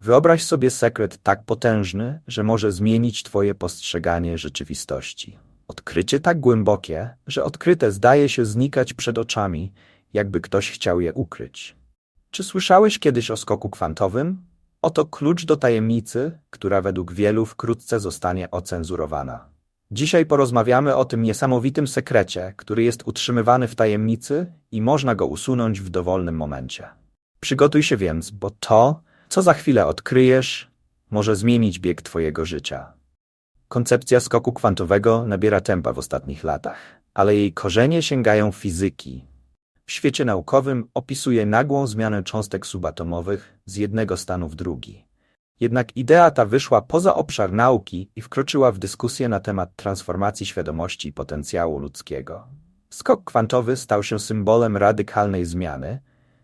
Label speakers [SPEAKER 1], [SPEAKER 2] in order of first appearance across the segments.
[SPEAKER 1] Wyobraź sobie sekret tak potężny, że może zmienić twoje postrzeganie rzeczywistości. Odkrycie tak głębokie, że odkryte zdaje się znikać przed oczami, jakby ktoś chciał je ukryć. Czy słyszałeś kiedyś o skoku kwantowym? Oto klucz do tajemnicy, która według wielu wkrótce zostanie ocenzurowana. Dzisiaj porozmawiamy o tym niesamowitym sekrecie, który jest utrzymywany w tajemnicy i można go usunąć w dowolnym momencie. Przygotuj się więc, bo to, co za chwilę odkryjesz, może zmienić bieg Twojego życia. Koncepcja skoku kwantowego nabiera tempa w ostatnich latach, ale jej korzenie sięgają fizyki. W świecie naukowym opisuje nagłą zmianę cząstek subatomowych z jednego stanu w drugi. Jednak idea ta wyszła poza obszar nauki i wkroczyła w dyskusję na temat transformacji świadomości i potencjału ludzkiego. Skok kwantowy stał się symbolem radykalnej zmiany,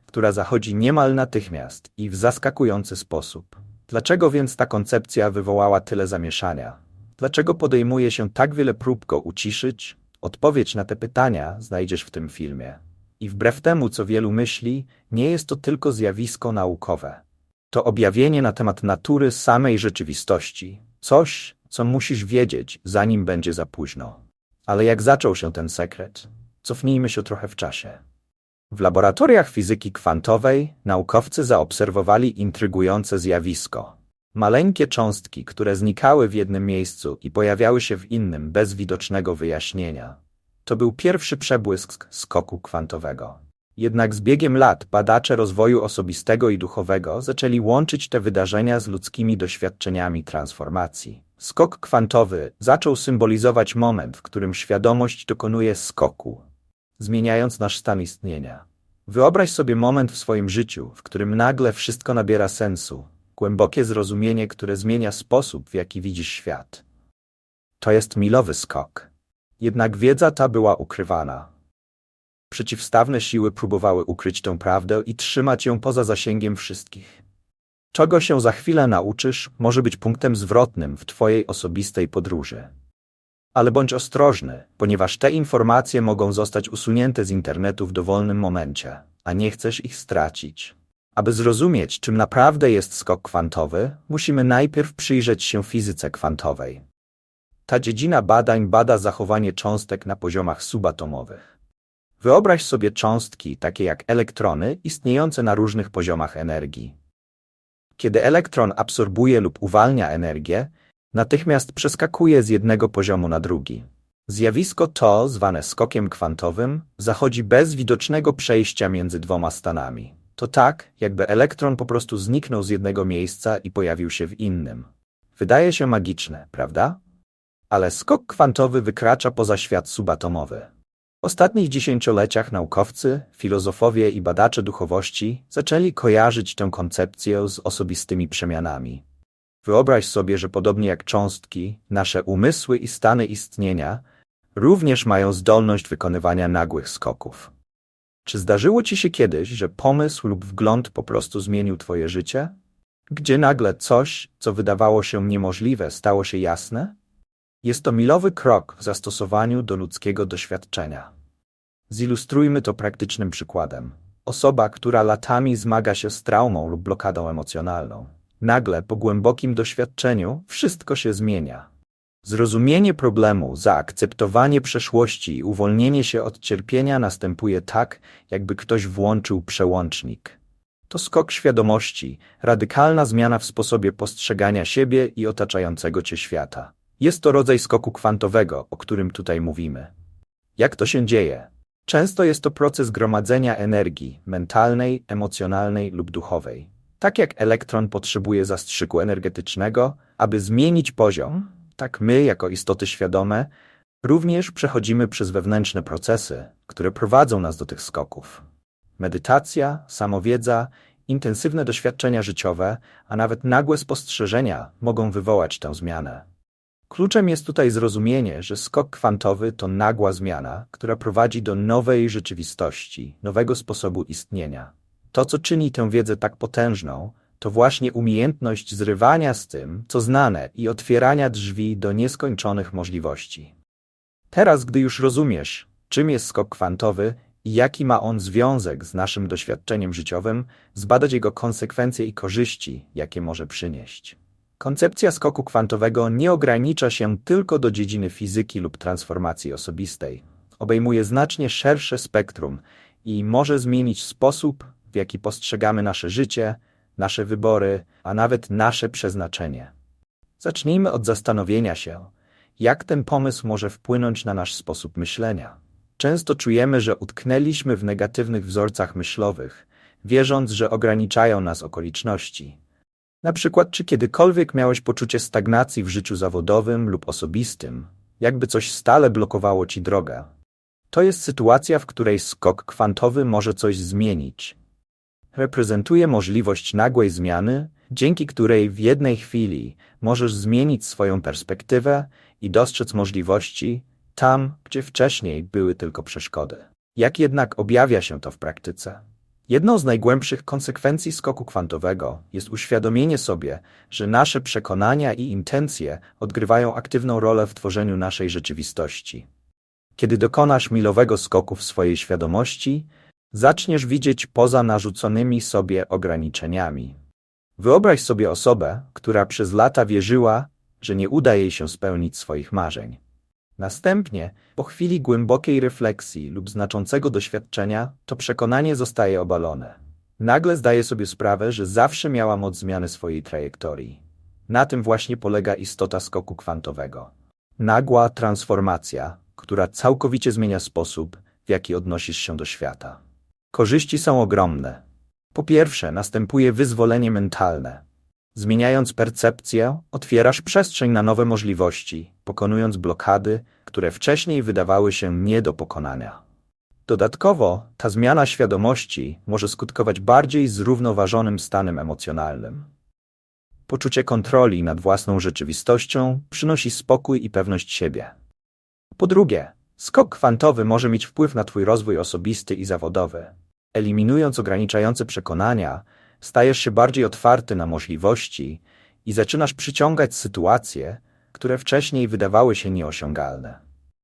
[SPEAKER 1] która zachodzi niemal natychmiast i w zaskakujący sposób. Dlaczego więc ta koncepcja wywołała tyle zamieszania? Dlaczego podejmuje się tak wiele prób go uciszyć? Odpowiedź na te pytania znajdziesz w tym filmie. I wbrew temu, co wielu myśli, nie jest to tylko zjawisko naukowe. To objawienie na temat natury samej rzeczywistości. Coś, co musisz wiedzieć, zanim będzie za późno. Ale jak zaczął się ten sekret? Cofnijmy się trochę w czasie. W laboratoriach fizyki kwantowej naukowcy zaobserwowali intrygujące zjawisko. Maleńkie cząstki, które znikały w jednym miejscu i pojawiały się w innym bez widocznego wyjaśnienia. To był pierwszy przebłysk skoku kwantowego. Jednak z biegiem lat badacze rozwoju osobistego i duchowego zaczęli łączyć te wydarzenia z ludzkimi doświadczeniami transformacji. Skok kwantowy zaczął symbolizować moment, w którym świadomość dokonuje skoku, zmieniając nasz stan istnienia. Wyobraź sobie moment w swoim życiu, w którym nagle wszystko nabiera sensu, głębokie zrozumienie, które zmienia sposób, w jaki widzisz świat. To jest milowy skok. Jednak wiedza ta była ukrywana. Przeciwstawne siły próbowały ukryć tę prawdę i trzymać ją poza zasięgiem wszystkich. Czego się za chwilę nauczysz, może być punktem zwrotnym w Twojej osobistej podróży. Ale bądź ostrożny, ponieważ te informacje mogą zostać usunięte z internetu w dowolnym momencie, a nie chcesz ich stracić. Aby zrozumieć, czym naprawdę jest skok kwantowy, musimy najpierw przyjrzeć się fizyce kwantowej. Ta dziedzina badań bada zachowanie cząstek na poziomach subatomowych. Wyobraź sobie cząstki, takie jak elektrony, istniejące na różnych poziomach energii. Kiedy elektron absorbuje lub uwalnia energię, natychmiast przeskakuje z jednego poziomu na drugi. Zjawisko to, zwane skokiem kwantowym, zachodzi bez widocznego przejścia między dwoma stanami. To tak, jakby elektron po prostu zniknął z jednego miejsca i pojawił się w innym. Wydaje się magiczne, prawda? Ale skok kwantowy wykracza poza świat subatomowy. W ostatnich dziesięcioleciach naukowcy, filozofowie i badacze duchowości zaczęli kojarzyć tę koncepcję z osobistymi przemianami. Wyobraź sobie, że podobnie jak cząstki, nasze umysły i stany istnienia również mają zdolność wykonywania nagłych skoków. Czy zdarzyło ci się kiedyś, że pomysł lub wgląd po prostu zmienił twoje życie? Gdzie nagle coś, co wydawało się niemożliwe, stało się jasne? Jest to milowy krok w zastosowaniu do ludzkiego doświadczenia. Zilustrujmy to praktycznym przykładem. Osoba, która latami zmaga się z traumą lub blokadą emocjonalną. Nagle, po głębokim doświadczeniu, wszystko się zmienia. Zrozumienie problemu, zaakceptowanie przeszłości i uwolnienie się od cierpienia następuje tak, jakby ktoś włączył przełącznik. To skok świadomości, radykalna zmiana w sposobie postrzegania siebie i otaczającego cię świata. Jest to rodzaj skoku kwantowego, o którym tutaj mówimy. Jak to się dzieje? Często jest to proces gromadzenia energii mentalnej, emocjonalnej lub duchowej. Tak jak elektron potrzebuje zastrzyku energetycznego, aby zmienić poziom, tak my, jako istoty świadome, również przechodzimy przez wewnętrzne procesy, które prowadzą nas do tych skoków. Medytacja, samowiedza, intensywne doświadczenia życiowe, a nawet nagłe spostrzeżenia mogą wywołać tę zmianę. Kluczem jest tutaj zrozumienie, że skok kwantowy to nagła zmiana, która prowadzi do nowej rzeczywistości, nowego sposobu istnienia. To, co czyni tę wiedzę tak potężną, to właśnie umiejętność zrywania z tym, co znane i otwierania drzwi do nieskończonych możliwości. Teraz, gdy już rozumiesz, czym jest skok kwantowy i jaki ma on związek z naszym doświadczeniem życiowym, zbadać jego konsekwencje i korzyści, jakie może przynieść. Koncepcja skoku kwantowego nie ogranicza się tylko do dziedziny fizyki lub transformacji osobistej. Obejmuje znacznie szersze spektrum i może zmienić sposób, jaki postrzegamy nasze życie, nasze wybory, a nawet nasze przeznaczenie. Zacznijmy od zastanowienia się, jak ten pomysł może wpłynąć na nasz sposób myślenia. Często czujemy, że utknęliśmy w negatywnych wzorcach myślowych, wierząc, że ograniczają nas okoliczności. Na przykład, czy kiedykolwiek miałeś poczucie stagnacji w życiu zawodowym lub osobistym, jakby coś stale blokowało ci drogę? To jest sytuacja, w której skok kwantowy może coś zmienić. Reprezentuje możliwość nagłej zmiany, dzięki której w jednej chwili możesz zmienić swoją perspektywę i dostrzec możliwości tam, gdzie wcześniej były tylko przeszkody. Jak jednak objawia się to w praktyce? Jedną z najgłębszych konsekwencji skoku kwantowego jest uświadomienie sobie, że nasze przekonania i intencje odgrywają aktywną rolę w tworzeniu naszej rzeczywistości. Kiedy dokonasz milowego skoku w swojej świadomości, zaczniesz widzieć poza narzuconymi sobie ograniczeniami. Wyobraź sobie osobę, która przez lata wierzyła, że nie uda jej się spełnić swoich marzeń. Następnie, po chwili głębokiej refleksji lub znaczącego doświadczenia, to przekonanie zostaje obalone. Nagle zdaje sobie sprawę, że zawsze miała moc zmiany swojej trajektorii. Na tym właśnie polega istota skoku kwantowego. Nagła transformacja, która całkowicie zmienia sposób, w jaki odnosisz się do świata. Korzyści są ogromne. Po pierwsze, następuje wyzwolenie mentalne. Zmieniając percepcję, otwierasz przestrzeń na nowe możliwości, pokonując blokady, które wcześniej wydawały się nie do pokonania. Dodatkowo, ta zmiana świadomości może skutkować bardziej zrównoważonym stanem emocjonalnym. Poczucie kontroli nad własną rzeczywistością przynosi spokój i pewność siebie. Po drugie, skok kwantowy może mieć wpływ na Twój rozwój osobisty i zawodowy. Eliminując ograniczające przekonania, stajesz się bardziej otwarty na możliwości i zaczynasz przyciągać sytuacje, które wcześniej wydawały się nieosiągalne.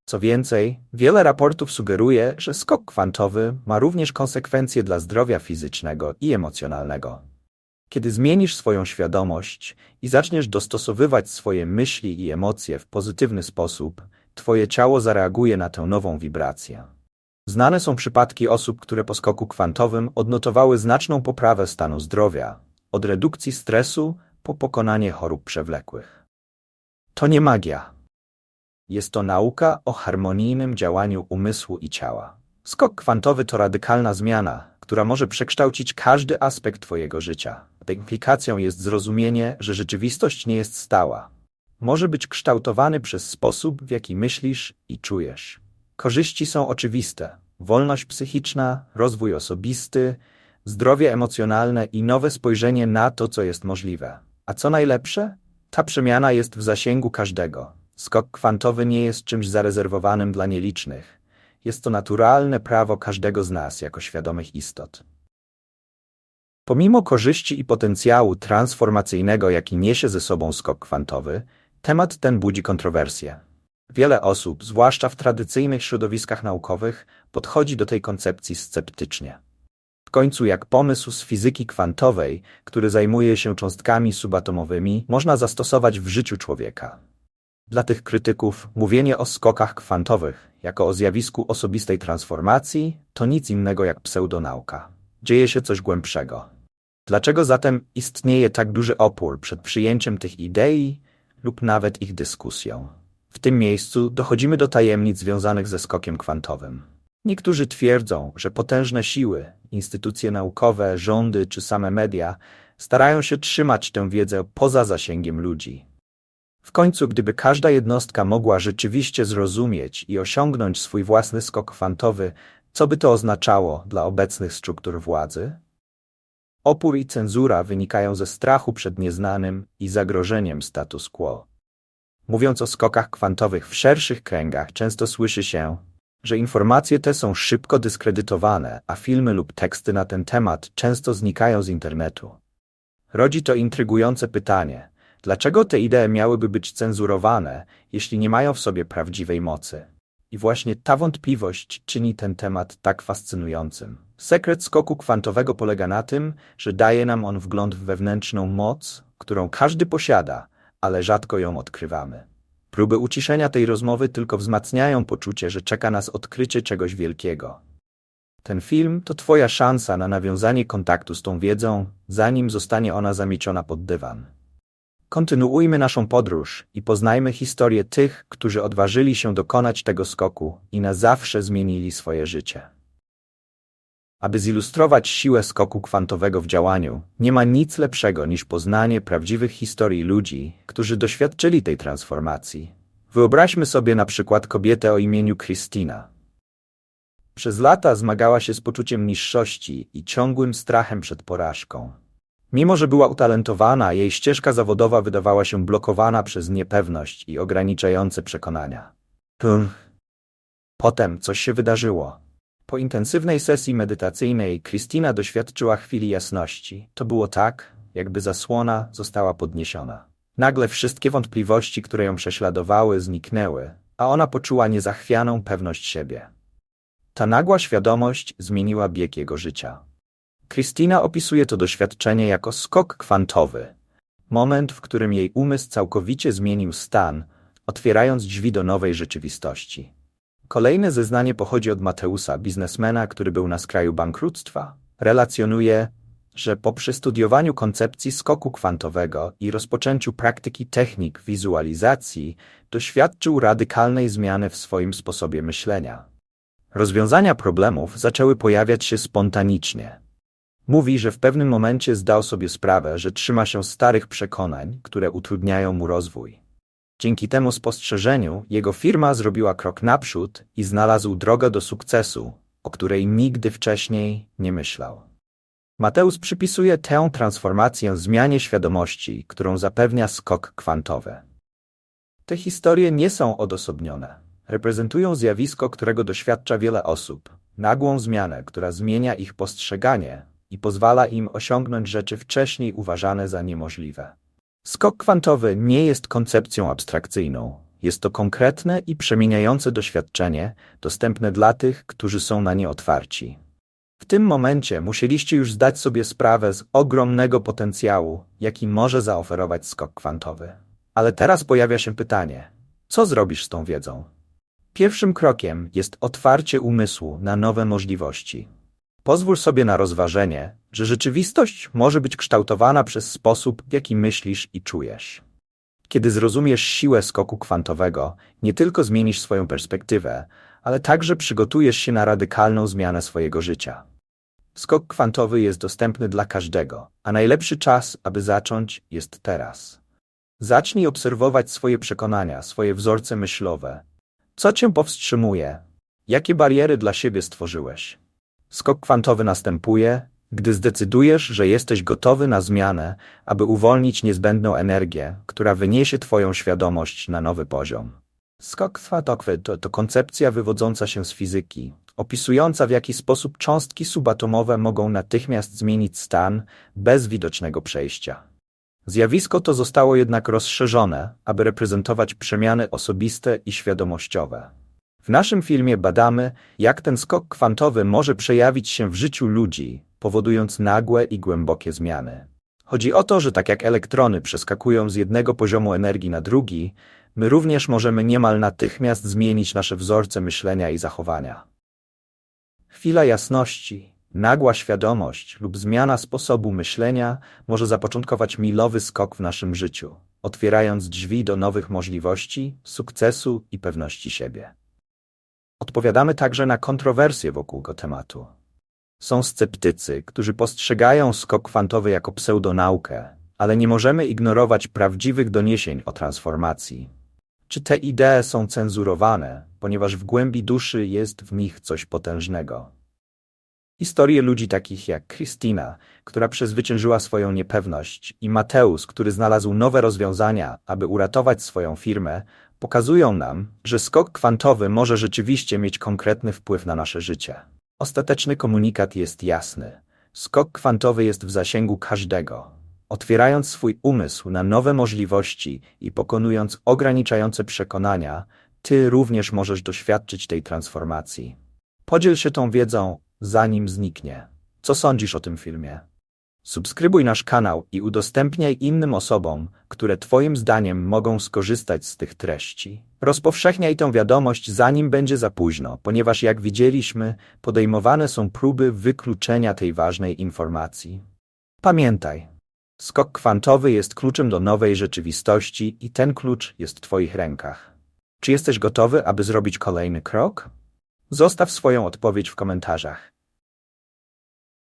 [SPEAKER 1] Co więcej, wiele raportów sugeruje, że skok kwantowy ma również konsekwencje dla zdrowia fizycznego i emocjonalnego. Kiedy zmienisz swoją świadomość i zaczniesz dostosowywać swoje myśli i emocje w pozytywny sposób, Twoje ciało zareaguje na tę nową wibrację. Znane są przypadki osób, które po skoku kwantowym odnotowały znaczną poprawę stanu zdrowia, od redukcji stresu po pokonanie chorób przewlekłych. To nie magia. Jest to nauka o harmonijnym działaniu umysłu i ciała. Skok kwantowy to radykalna zmiana, która może przekształcić każdy aspekt Twojego życia. Implikacją jest zrozumienie, że rzeczywistość nie jest stała. Może być kształtowany przez sposób, w jaki myślisz i czujesz. Korzyści są oczywiste: wolność psychiczna, rozwój osobisty, zdrowie emocjonalne i nowe spojrzenie na to, co jest możliwe. A co najlepsze? Ta przemiana jest w zasięgu każdego. Skok kwantowy nie jest czymś zarezerwowanym dla nielicznych. Jest to naturalne prawo każdego z nas jako świadomych istot. Pomimo korzyści i potencjału transformacyjnego, jaki niesie ze sobą skok kwantowy, temat ten budzi kontrowersje. Wiele osób, zwłaszcza w tradycyjnych środowiskach naukowych, podchodzi do tej koncepcji sceptycznie. W końcu jak pomysł z fizyki kwantowej, który zajmuje się cząstkami subatomowymi, można zastosować w życiu człowieka. Dla tych krytyków mówienie o skokach kwantowych jako o zjawisku osobistej transformacji to nic innego jak pseudonauka. Dzieje się coś głębszego. Dlaczego zatem istnieje tak duży opór przed przyjęciem tych idei lub nawet ich dyskusją? W tym miejscu dochodzimy do tajemnic związanych ze skokiem kwantowym. Niektórzy twierdzą, że potężne siły, instytucje naukowe, rządy czy same media starają się trzymać tę wiedzę poza zasięgiem ludzi. W końcu, gdyby każda jednostka mogła rzeczywiście zrozumieć i osiągnąć swój własny skok kwantowy, co by to oznaczało dla obecnych struktur władzy? Opór i cenzura wynikają ze strachu przed nieznanym i zagrożeniem status quo. Mówiąc o skokach kwantowych w szerszych kręgach, często słyszy się, że informacje te są szybko dyskredytowane, a filmy lub teksty na ten temat często znikają z internetu. Rodzi to intrygujące pytanie: dlaczego te idee miałyby być cenzurowane, jeśli nie mają w sobie prawdziwej mocy? I właśnie ta wątpliwość czyni ten temat tak fascynującym. Sekret skoku kwantowego polega na tym, że daje nam on wgląd w wewnętrzną moc, którą każdy posiada, ale rzadko ją odkrywamy. Próby uciszenia tej rozmowy tylko wzmacniają poczucie, że czeka nas odkrycie czegoś wielkiego. Ten film to Twoja szansa na nawiązanie kontaktu z tą wiedzą, zanim zostanie ona zamieciona pod dywan. Kontynuujmy naszą podróż i poznajmy historię tych, którzy odważyli się dokonać tego skoku i na zawsze zmienili swoje życie. Aby zilustrować siłę skoku kwantowego w działaniu, nie ma nic lepszego niż poznanie prawdziwych historii ludzi, którzy doświadczyli tej transformacji. Wyobraźmy sobie na przykład kobietę o imieniu Christina. Przez lata zmagała się z poczuciem niższości i ciągłym strachem przed porażką. Mimo, że była utalentowana, jej ścieżka zawodowa wydawała się blokowana przez niepewność i ograniczające przekonania. Potem coś się wydarzyło. Po intensywnej sesji medytacyjnej Kristina doświadczyła chwili jasności. To było tak, jakby zasłona została podniesiona. Nagle wszystkie wątpliwości, które ją prześladowały, zniknęły, a ona poczuła niezachwianą pewność siebie. Ta nagła świadomość zmieniła bieg jego życia. Kristina opisuje to doświadczenie jako skok kwantowy. Moment, w którym jej umysł całkowicie zmienił stan, otwierając drzwi do nowej rzeczywistości. Kolejne zeznanie pochodzi od Mateusa, biznesmena, który był na skraju bankructwa. Relacjonuje, że po przestudiowaniu koncepcji skoku kwantowego i rozpoczęciu praktyki technik wizualizacji doświadczył radykalnej zmiany w swoim sposobie myślenia. Rozwiązania problemów zaczęły pojawiać się spontanicznie. Mówi, że w pewnym momencie zdał sobie sprawę, że trzyma się starych przekonań, które utrudniają mu rozwój. Dzięki temu spostrzeżeniu jego firma zrobiła krok naprzód i znalazł drogę do sukcesu, o której nigdy wcześniej nie myślał. Mateusz przypisuje tę transformację zmianie świadomości, którą zapewnia skok kwantowy. Te historie nie są odosobnione. Reprezentują zjawisko, którego doświadcza wiele osób, nagłą zmianę, która zmienia ich postrzeganie i pozwala im osiągnąć rzeczy wcześniej uważane za niemożliwe. Skok kwantowy nie jest koncepcją abstrakcyjną. Jest to konkretne i przemieniające doświadczenie, dostępne dla tych, którzy są na nie otwarci. W tym momencie musieliście już zdać sobie sprawę z ogromnego potencjału, jaki może zaoferować skok kwantowy. Ale teraz pojawia się pytanie: co zrobisz z tą wiedzą? Pierwszym krokiem jest otwarcie umysłu na nowe możliwości. Pozwól sobie na rozważenie, że rzeczywistość może być kształtowana przez sposób, w jaki myślisz i czujesz. Kiedy zrozumiesz siłę skoku kwantowego, nie tylko zmienisz swoją perspektywę, ale także przygotujesz się na radykalną zmianę swojego życia. Skok kwantowy jest dostępny dla każdego, a najlepszy czas, aby zacząć, jest teraz. Zacznij obserwować swoje przekonania, swoje wzorce myślowe. Co cię powstrzymuje? Jakie bariery dla siebie stworzyłeś? Skok kwantowy następuje, gdy zdecydujesz, że jesteś gotowy na zmianę, aby uwolnić niezbędną energię, która wyniesie Twoją świadomość na nowy poziom. Skok kwantowy to, to koncepcja wywodząca się z fizyki, opisująca w jaki sposób cząstki subatomowe mogą natychmiast zmienić stan bez widocznego przejścia. Zjawisko to zostało jednak rozszerzone, aby reprezentować przemiany osobiste i świadomościowe. W naszym filmie badamy, jak ten skok kwantowy może przejawić się w życiu ludzi, powodując nagłe i głębokie zmiany. Chodzi o to, że tak jak elektrony przeskakują z jednego poziomu energii na drugi, my również możemy niemal natychmiast zmienić nasze wzorce myślenia i zachowania. Chwila jasności, nagła świadomość lub zmiana sposobu myślenia może zapoczątkować milowy skok w naszym życiu, otwierając drzwi do nowych możliwości, sukcesu i pewności siebie. Odpowiadamy także na kontrowersje wokół tego tematu. Są sceptycy, którzy postrzegają skok kwantowy jako pseudonaukę, ale nie możemy ignorować prawdziwych doniesień o transformacji. Czy te idee są cenzurowane, ponieważ w głębi duszy jest w nich coś potężnego? Historie ludzi takich jak Christina, która przezwyciężyła swoją niepewność, i Mateusz, który znalazł nowe rozwiązania, aby uratować swoją firmę, pokazują nam, że skok kwantowy może rzeczywiście mieć konkretny wpływ na nasze życie. Ostateczny komunikat jest jasny. Skok kwantowy jest w zasięgu każdego. Otwierając swój umysł na nowe możliwości i pokonując ograniczające przekonania, ty również możesz doświadczyć tej transformacji. Podziel się tą wiedzą, zanim zniknie. Co sądzisz o tym filmie? Subskrybuj nasz kanał i udostępniaj innym osobom, które Twoim zdaniem mogą skorzystać z tych treści. Rozpowszechniaj tę wiadomość, zanim będzie za późno, ponieważ jak widzieliśmy, podejmowane są próby wykluczenia tej ważnej informacji. Pamiętaj, skok kwantowy jest kluczem do nowej rzeczywistości i ten klucz jest w Twoich rękach. Czy jesteś gotowy, aby zrobić kolejny krok? Zostaw swoją odpowiedź w komentarzach.